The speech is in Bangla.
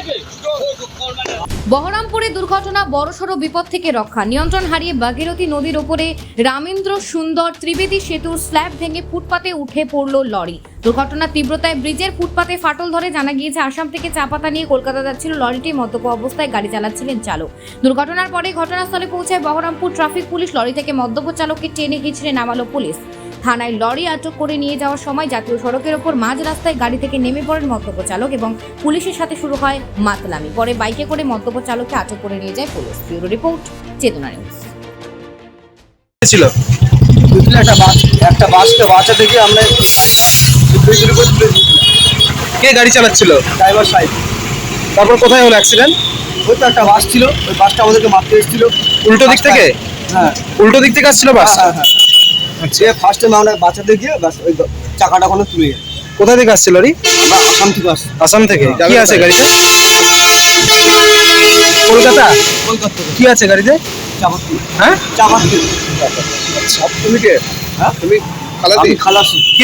একে বহরমপুরে দুর্ঘটনা, বড়সড় বিপদ থেকে রক্ষা। নিয়ন্ত্রণ হারিয়ে ভাগীরথী নদীর ওপরে রামেন্দ্র সুন্দর ত্রিবেদী সেতুর স্ল্যাব ভেঙে ফুটপাতে উঠে পড়ল লরি। দুর্ঘটনার তীব্রতায় ব্রিজের ফুটপাতে ফাটল ধরে জানা গিয়েছে আসাম থেকে চাপাতা নিয়ে কলকাতা যাচ্ছিল লরিটি মদ্যপ অবস্থায় গাড়ি চালাচ্ছিলেন চালক। দুর্ঘটনার পরে ঘটনাস্থলে পৌঁছায় বহরমপুর ট্রাফিক পুলিশ লরি থেকে মদ্যপ চালককে টেনে হিঁচড়ে নামালো পুলিশ। থানায় লরি আটক করে নিয়ে যাওয়ার সময় জাতীয় সড়কের ওপর মাঝ রাস্তায় গাড়ি থেকে নেমে পড়েন মদ্যপ চালক এবং পুলিশের সাথে শুরু হয় মাতলামি। পরে বাইকে করে মদ্যপ চালককে আটক করে নিয়ে যায় police. Bureau report Chetana news. ছিল। একটা বাস একটা বাসকে বাঁচা থেকে আমরা কে গাড়ি চালাচ্ছিল? ড্রাইভার সাহেব। তারপর কোথায় হলো অ্যাক্সিডেন্ট ওই তো একটা বাস ছিল ওই বাসটা আমাদেরকে মারতে এসেছিল। উল্টো দিক থেকে? হ্যাঁ। উল্টো দিক থেকে আসছিল বাস? হ্যাঁ হ্যাঁ সে ফার্স্টে আমরা বাঁচাতে গিয়ে ব্যাস ওই চাকাটা কোনো তুলে কোথা থেকে আসছিল লরি আসাম থেকে আসছি। আসাম থেকে? হ্যাঁ। কি আছে গাড়িতে? কলকাতা? কলকাতা কি আছে গাড়িতে? চাপাতি। হ্যাঁ? চাপাতি। তুমি কে? হ্যাঁ? তুমি আমি খালাসি